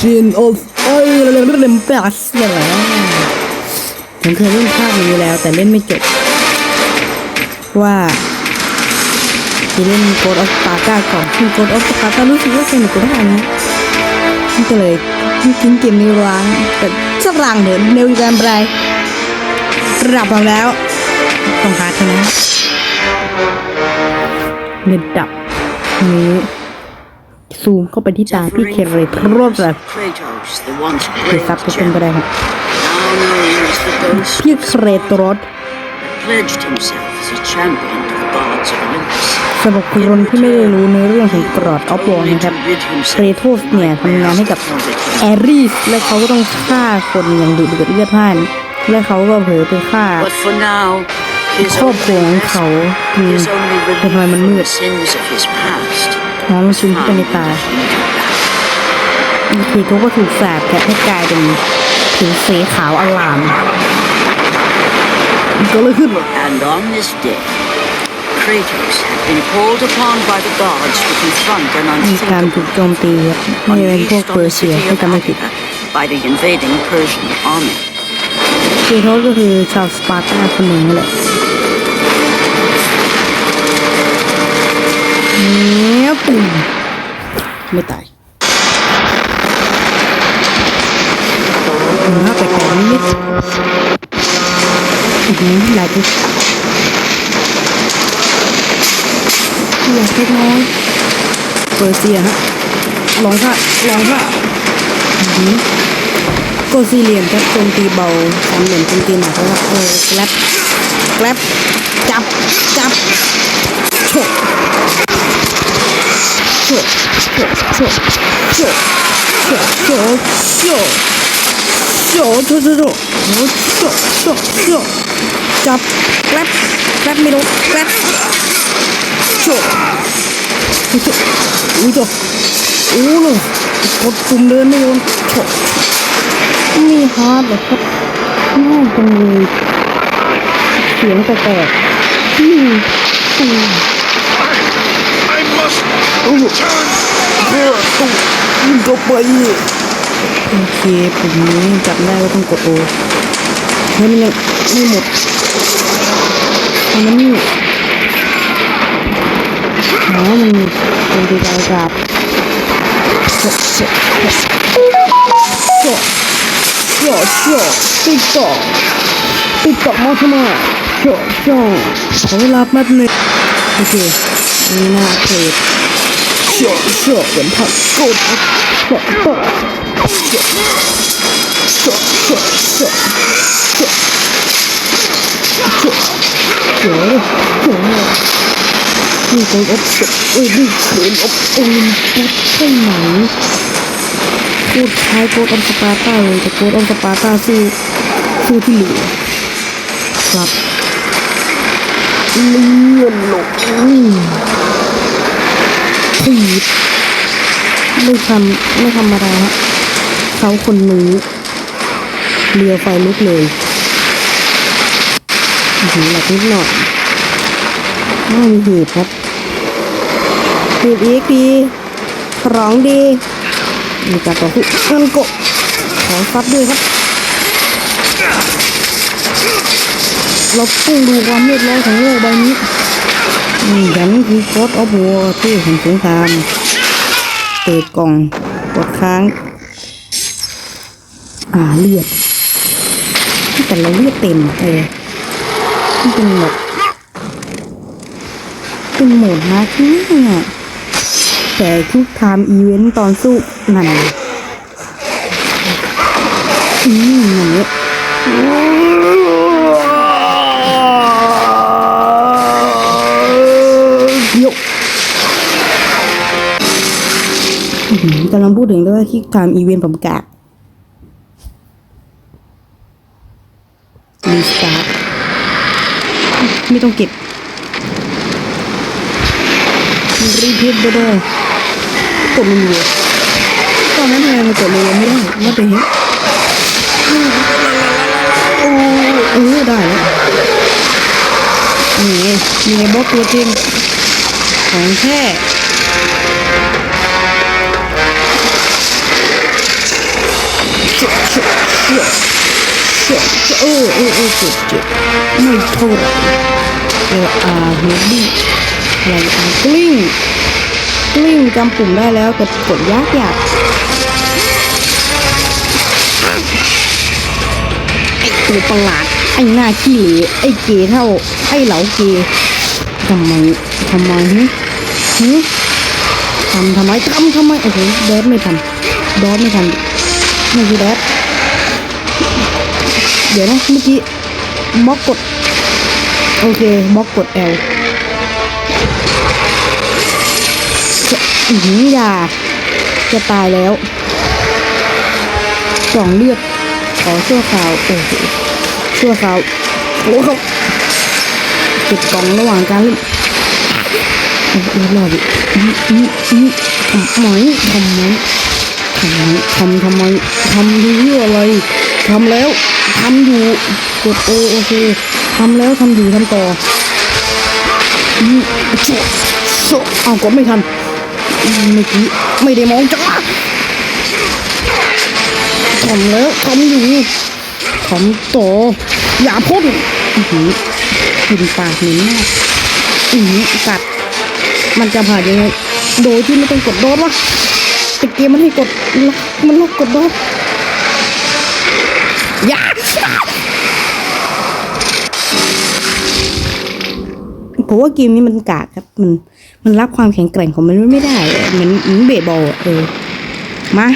ชินออฟไอ้เรื่องเล่นแปสเนี่ยแหละผมเคยเล่นภาคนี้แล้ว แต่เล่นไม่จบ ว่าจะเล่นโกดออฟสปาก้าก่อนซึ่งโกดออฟสปาก้ารู้สึกว่าสนุกกว่าภาคนี้ก็เลยทิ้งเกมนี้ร้างแต่สักหลังเดินเร็วกันไประดับเราแล้วต้องหาชนะเน็ตดับนี้ ซูมเข้าไปที่ตาพี่เคเรตรวบเลย Kratos, the once เปิด great ซับทุกคนก็ champion, ได้ครับ now known as the Ghost, พี่เครตรส pledged himself as a champion to the gods of Olympus. สำหรับคนที่ไม่ได้รู้ในเรื่องของกรอดออฟวอ Only นะครับ to rid เคร himself โทสเนี่ยทำงานให้กับแอรีสและเขาก็ต้องฆ่าคนอย่างดุเดือดเลือดพล่าน และเขาก็เผลอไปฆ่า But for now, his ครอบครัว only ของเขา rescue คือ is only แต่ทำไม relief มัน from มื the ด นะมันซึมเข้าไปในตาผีทุกวัตถุแสบแกะให้กลายเป็นผิวสีขาวอลามก็เลยขึ้น And มีการถูกโจมตีในเรื่องพวกเปอร์เซียที่กำลังติด by นคือเขาก็คือชาวสปาร์ตาคนหนึ่งแหละ เนี้ยปุ่มไม่ตายน่าแปลกๆนิดอื้อหือหลายทีหลายเล็กน้อยเปอร์เซียฮะลองค่ะลองค่ะอื้อหือโกซีเลียนครับโจมตีเบาทำเหมือนโจมตีหนักแล้วก็เออแกลบแกลบจับจับโฉก จับแกลบแกลบไม่รู้แกลบโฉกโฉกอุ้ยจ้ะโอ้โหกดปุ่มเดินไม่โดนโฉกมีฮาร์ดเหรอครับน่าจังเลยเสียงแปลกๆอืมอืม I โอ้โห turn เออต้องยิงเข้าไปโอเคผมจับได้ว่าต้องกดโอเฮ้ยมันยังไม่หมดอันนั้นนี่อ๋อมันเป็นตีกายกาบโชะโชะโชะโชะโชะติ๊กตอกติ๊กตอกมาทำไมโชะโชะขอเวลาแป๊บหนึงโอเคนี่น้าเพลทเชื่อเชื่อเหมือนผักกดเชื่อเชื่อเชื่อเชื่อเชื่อเชื่อเชื่อเชื่อเชื่อเชื่อนี่เป็นอบเชื่อเอ้ยนี่เป็นอบอลิมปิกใช่ไหมพูดคล้ายโกดอมสปาร์ต้าเลยแต่โกดอมสปาร์ต้าสู้สู้ที่เหลือครับเลื่อนลงนี่ ถีบไม่ทำไม่ธรรมดาฮะเขาคนนี้เรือไฟลุกเลยหือหลักนิดหน่อยไม่มีหตุครับหตุอีกดีร้องดีมีการต่อสู้เงินโกะขอซับด้วยครับเราต้องดูความเรียบร้อยของโลกใบนี้ นี่ฉันคือกดออฟวอร์ที่แห่งสงคราม เปิดกล่องกดค้าง อ่าเลือดแต่เราเลือดเต็มเออมันเป็นแบบเป็นโหมดฮาร์ดที่เนี่ยแต่ทุกไทม์อีเวนต์ตอนสู้นั่นอืมอย่างเงี้ย กำลังพูดถึงเรื่องที่การอีเวนต์ผมกะรีสตาร์ทไม่ต้องเก็บรีเพทได้ด้วยกดรัวๆตอนนั้นทำไมมันกดรัวๆไม่ได้ว่าแต่เห็นโอ้เออได้แล้วนี่มีไงบล็อกตัวจริงของแท้ เจ็บเจ็บเออเออเออเจ็บเจ็บไม่เท่าไหร่เอออาเฮดดี้อะไรอะกลิ้งกลิ้งจำปุ่มได้แล้วแต่กดยากยากไอตัวประหลาดไอ้หน้าขี้เหร่ไอ้เกเท่า ไอ้เหลาเกทำไมทำไมฮึฮึทำทำไมทำทำไมโอ้โหแดดไม่ทันดอดไม่ทันไม่ใช่แดด เดี๋ยวนะเมื่อกี้บล็อกกด โอเคบล็อกกด L อือหือย่าจะตายแล้วกล่องเลือดขอชั่วคราวโอ้โหชั่วคราวโอ้เขาเก็บกล่องระหว่างการเล่นโอ้โหรอดอีอืมอืมอืมทำไมทำไมทำไมทำทำไมทำเรื่องอะไร ทำแล้วทำอยู่กดโอโอเคทำแล้วทำอยู่ทำต่ออืมโซโซเอากดไม่ทันเมื่อกี้ไม่ได้มองจ้าทำแล้วทำอยู่ทำต่ออย่าพ่นหืมกินปากหม็นมากอือหือกัด มันจะผ่านยังไงโดยที่ไม่ต้องกดโดดวะแต่เกมมันให้กดมันล็อกกดโดด ว่าเกมนี้มันกากครับ มันมันรับความแข็งแกร่งของมันไว้ไม่ได้อะเหมือนเหมือนเบสบอลอะเออมา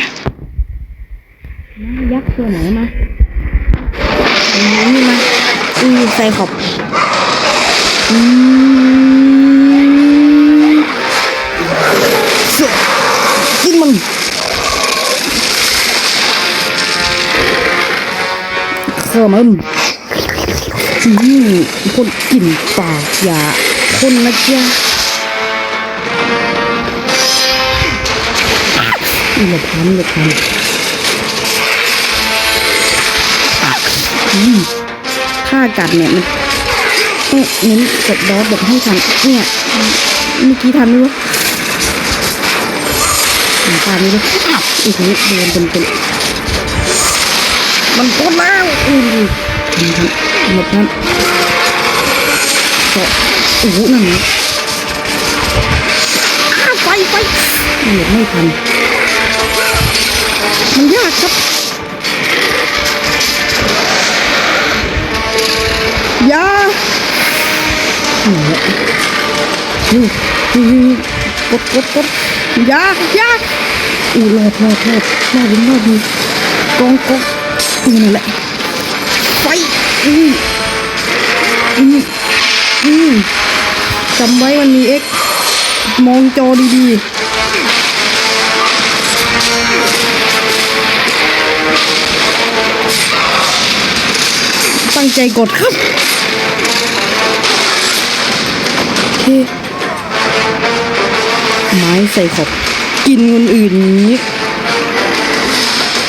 มายักษ์ตัวไหนมาเอานี่มาอือไซขอบอืมสุดกินมันข้ามันอืมคนกินปากอย่า คนนะจ๊ะอืมอย่าทำอย่าทำอืมถ้ากัดเนี่ยมันต้องเน้นกดดอสแบบให้ทันเนี่ยเมื่อกี้ทันไหมวะหาปลาไม่ได้อีกนิดเดินเป็นเป็นมันโคตรแล้วอือมันทำหมดนั้นก็ โอ้โหนั่นนะไฟไฟเหยียบไม่ทัน มันยากครับ ยาโอ้โหนี่นี่กดกดกดยาอยาอู้รอดรอดรอดรอดรอดดีกองกองนี่แหละไฟอืมอืม อืมจำไว้มันมีเอ็กมองจอดีๆ ตั้งใจกดครับ โอเค ไม้ใส่ขอบกินคนอื่นนี้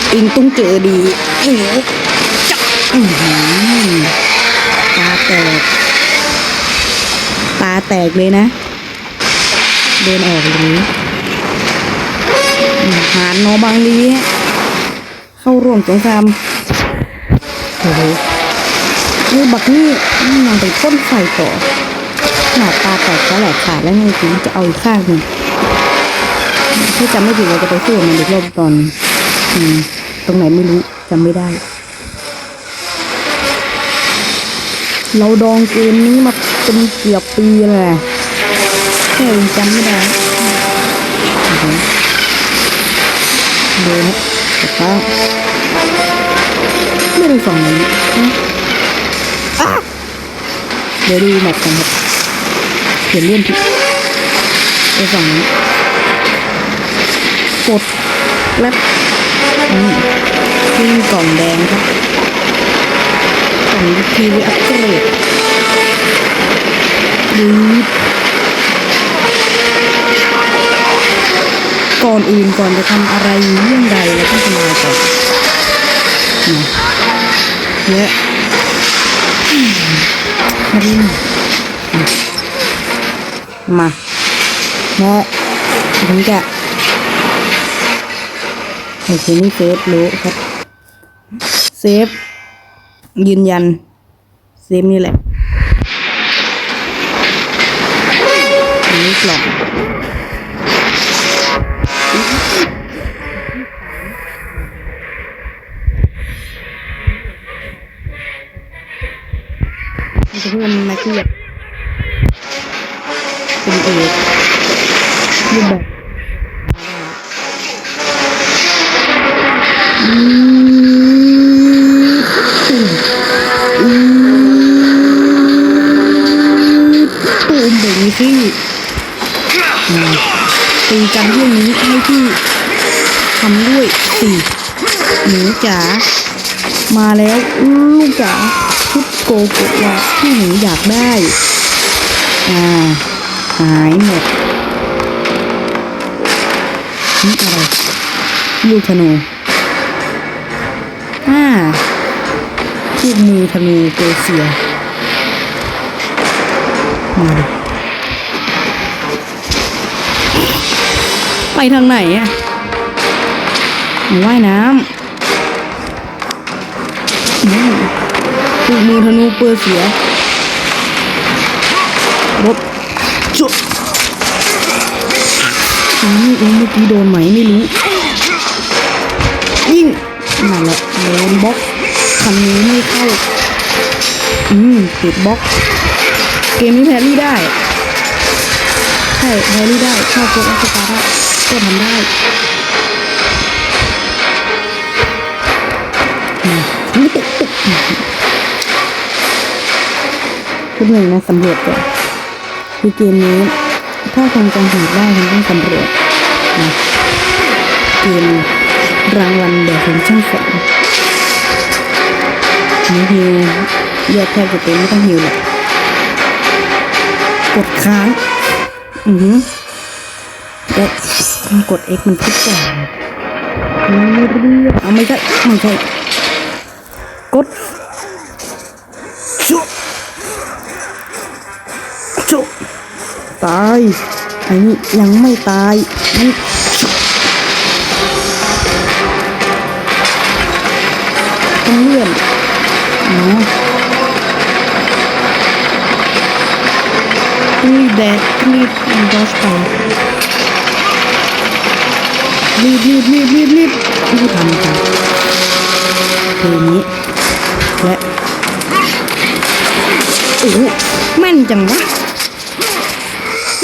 เองต้องเจอดีเอ๋จับอื้อหือตาแตกตา แตกเลยนะ เดินออกเลยอืมหารนอบางลีเข้าร่วมสงครามโอ้โหนี่บักนี่นี่นางไปพ่นไฟต่อหน้าตาแตกก็แหลกขาดแล้วไงถึงจะเอาอีกข้างหนึ่งถ้าจำไม่ผิดเราจะไปสู้มันอีกรอบตอนอตรงไหนไม่รู้จำไม่ได้ เราดองเกมนี้มา เป็นเกือบปีแล้วแค่ยังจำไม่ได้เดินนะแต่ก็ไม่ได้สองเลยนอะเดี๋ยวดูแมปกันครับเขียนเลื่อนผิดไปส่องนี้กดและอืมขึ้นกล่องแดงครับกล่องทีวีอัปเกรด ก่อนอื่นก่อนจะทำอะไรเรื่องใดเราต้องทำลาก่อนนะเยอะมาดิมาและถึงจะโอเคนี่เซฟรู้ครับ เซฟยืนยัน เซฟนี่แหละ นนี้กล่องจะเพื่อนมาเทียบเป็นเอกรูปแบบ อ่าตีกันเรื่องนี้ให้ที่ทำด้วยสิหนูจ๋ามาแล้วลูกจ๋าชุดโกโกวาที่หนูอยากได้ อ่า หายหมดนี่อะไรลูกธนูอ่าลูกมือธนูเปเซียมาดิไป ทางไหนอะว่ายน้ำอืมลูกมือธนูเปอร์เซียรบจุดอืมเมื่อกี้โดนไหมไม่รู้ยิ่งนั่นแหละโดนบล็อกคันนี้ไม่เข้า อืมติดบล็อก เกมนี้แพรรี่ได้ ใช่แพรรี่ได้เข้าโกดอัสตาร์ได้ ก็ทำได้อืมไม่ติดติดทุกหนึ่งนะสำรวจก่อนคือเกมนี้ ถ้าทำการแข่งได้มันต้องสำรวจนะเกมรางวัลแบบของช่างแสงนี่ฮิวเลือดแทบจะเต็มไม่ต้องฮิวหรอกกดค้าง อือหือ แล้วกด X มันทุกอย่างเอาไม่ใช่ไม่ใช่กดชุบชุบตายอันนี้ยังไม่ตายนี่ต้องเลื่อนเนาะรีบแดดรีบดอชไป รีบรีบรีบรีบรีบรีบทำกันเพลงนี้และโอ้โหแม่นจังวะ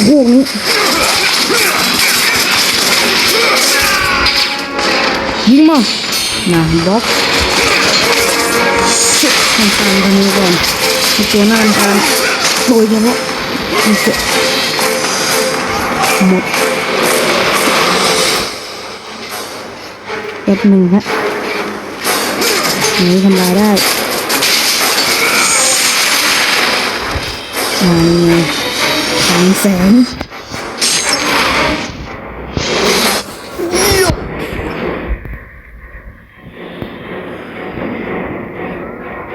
พวกนี้ยิงมานะบล็อกชุดทำการทำนี้ก่อนให้ตัวหน้าทำการโดยเฉพาะมันจะหมด ป๊บหนึ่งฮะนี้ทำลายได้อ่านี่ไงทางแสง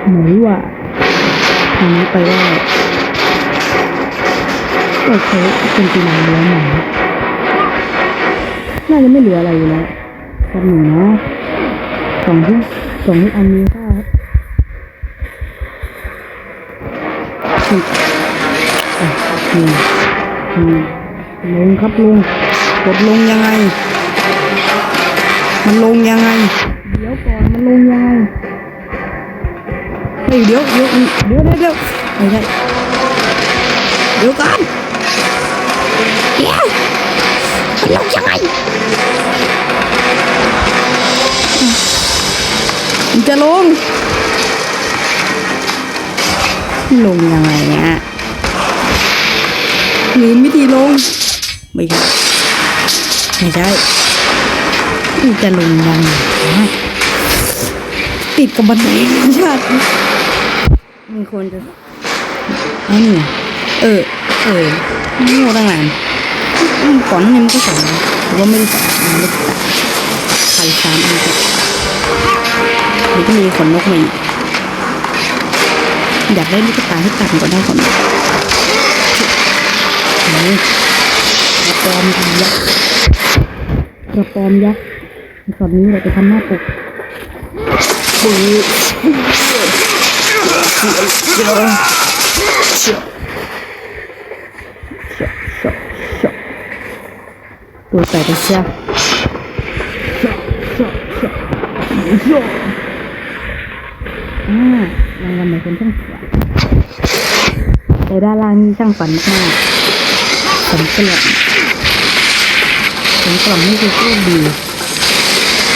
หนูว่าทางนี้ไปได้โอเคเป็นปีนังแล้วหนูน่าจะไม่เหลืออะไรอยู่แล้ว กับหนูนะสองที่สองที่อันนี้ค่ะสิบอะนี่อืมลงครับลงกดลงยังไง มันลงยังไง เดี๋ยวก่อนมันลงยังไงเฮ้ยเดี๋ยวเดี๋ยวเดี๋ยวเดี๋ยวเดี๋ยวไม่ใช่เดี๋ยวก่อนเดี๋ยวมันลงยังไง จะลง ลงยังไงเนี่ยลือไมวิธีลง ไม่ใช่ไม่ใช่จะลงยังไงติดกับบันไดชาติมีคนจะอันนี้เออ เออโง่ตั้งนานก่อนนี้มันก็สอนนะหรือว่าไม่ได้สอนมันไม่ได้ตัดใครสามอันก็ ก็มีขนนกมาอีกอยากได้ลูกตาให้ตัดก็ได้ขนนกนี่กระปอมยักษ์กระปอมยักษ์ตอนนี้เราจะทำหน้าปกปืนเจ้าเจ้าเจ้าเจ้าตัวแตกไปเชียวเจ้าเจ้าเจ้าเจ้า อ่ารางวัลไหนเป็นช่างฝันแต่ด้านล่างนี่ช่างฝันมากสมกล่อมสมกล่อมนี่คือโชคดี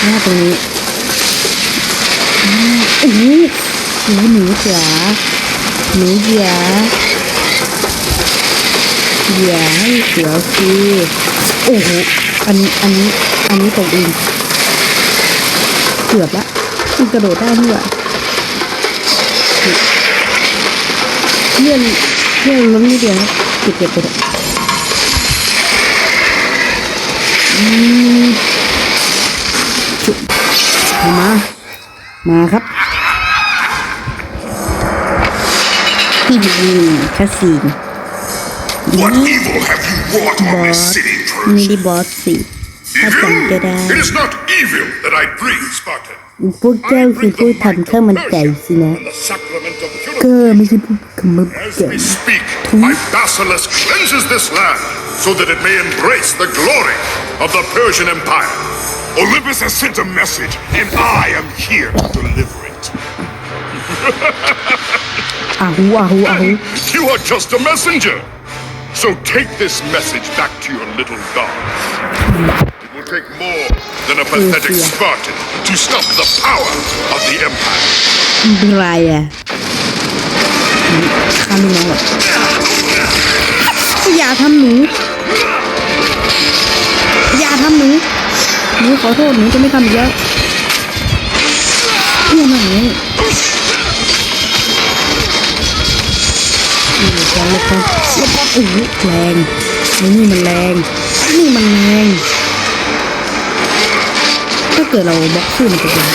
หน้าตรงนี้โอ้โหหนูหนูจ๋าหนูจ๋าอย่าให้เสียวสิโอ้โหอันนี้อันนี้อันนี้ตกเองเกือบละกระโดดได้ด้วย เลื่อนเลื่อนล้มนิดเดียวนะเก็บเก็บไปเถอะอืมจุเอามา มาครับที่ดีคาซีน What evil have you wrought บ on อ this ส city, ไม่ Trojans? ได้บอสสิ ถ้าจำก็ได้ It is not evil that I bring, Spartan. พวกเจ้าคือผู้ทำข้าวมันไก่สินะ And the sacrament of ก็ purity. ไม่ใช่ผู้ขมัน As ไก่ we speak, my basilisk cleanses this land so that it may embrace the glory of the Persian Empire. Olympus has sent a message, and I am here to deliver it. อาหูอาหูอาหู You are just a messenger. So take this message back to your little gods. It will take more than a pathetic yeah. Spartan to stop the power of the Empire. เป็นไรอะข้าไม่น้องหรอกอย่าทำหนู อย่าทำหนู หนูขอโทษหนูจะไม่ทำอีกแล้วเนี่ยมันอย่างนี้นี่แรงเลยครับแล้วก็โอ้โหแรงนี่มันแรงนี่มันแรงถ้า เกิดเราบล็อกสู้มันจะเป็น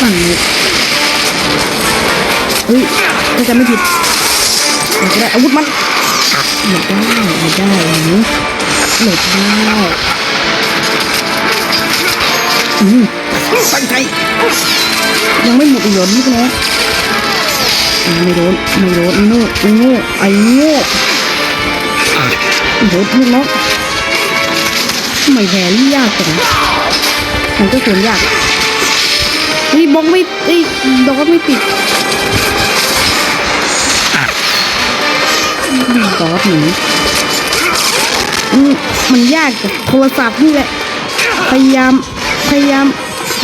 ฝั่งนี้เฮ้ยถ้าจะไม่ผิดมันจะได้อาวุธมันหลบได้หลบได้อย่างนี้หลบได้อืมตั้งใจยังไม่หมดอีกเหรอนี่นะไม่โดนไม่โดนไอ้โง่ไอ้โง่ไอ้โง่โดนลูกน้องไม่แพ้นี่ยากจัง มันก็ควรยากเฮ้บล็อกไม่เอ้ดอกไม่ติดดอกหนีอืมมันยากกับโทรศัพท์นี่แหละ พยายาม พยายาม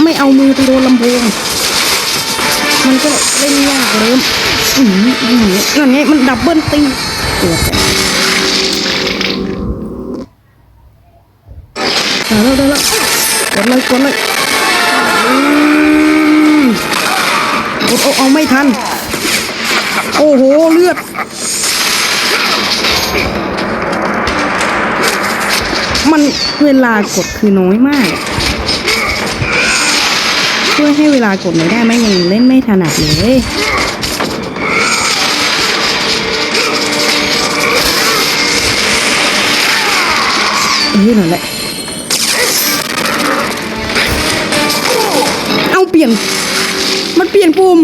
ไม่เอามือไปโดนลำโพง มันก็เล่นยากเลยอืมอืมนั่นไงมันดับเบิลตีตัวแตกได้แล้วได้แล้ว ดเลยกดเลยอืมกดเอาเอาไม่ทัน โอ้โห เลือด มันเวลากดคือน้อยมากช่วยให้เวลากดหน่อยได้ไหมยังเล่นไม่ถนัดเลยเออนั่นแหละ เปลี่ยน มันเปลี่ยนปุ่ม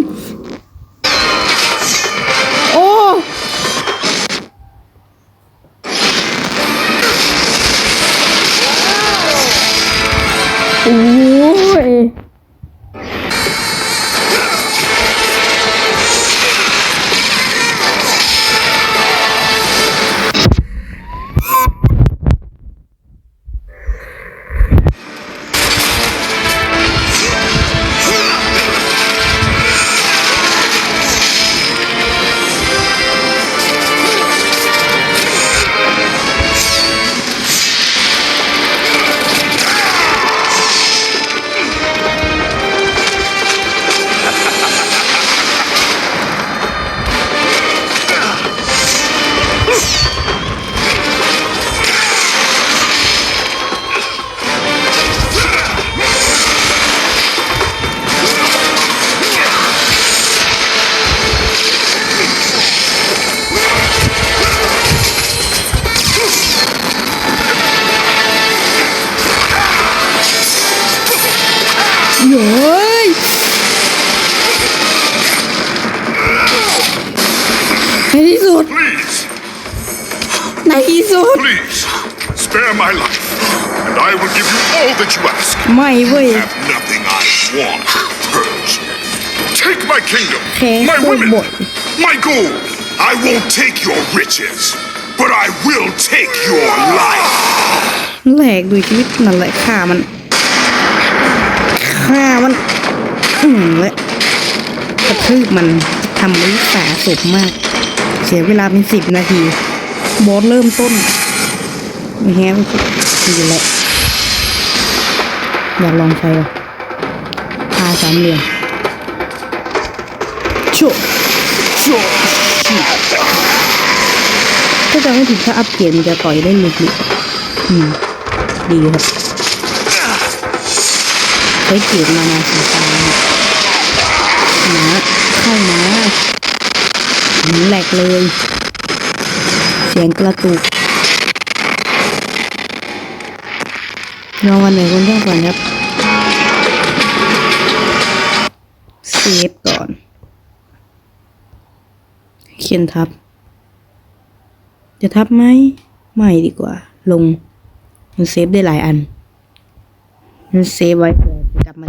all that you ask. ไม่เว้ย Have nothing I want, Persian. Take my kingdom, Okay, my so women, what? my gold. I won't take your riches, but I will take your life. แหลกด้วยชีวิตนั่นแหละฆ่ามันฆ่ามัน อืมและกระทืบมันทำวิสาสมมาก เสียเวลาเป็นสิบนาที บอสเริ่มต้นไม่แฮะดีแหละ อยากลองใช้ว่ะพาสามเหลี่ยมชั่วชั่วชิถ้าจะไม่ผิดถ้าอัพเกรดมันจะต่อยได้หลุดๆอืมดีครับใช้เกียรมานาสีฟ้านะเข้ามาหืมแหลกเลย เสียงกระตุก ลองวันไหนคนต้องก่อนครับเซฟก่อน เขียนทับ จะทับไหมไม่ดีกว่า ลง มันเซฟได้หลายอัน มันเซฟไว้เผื่อกลับมา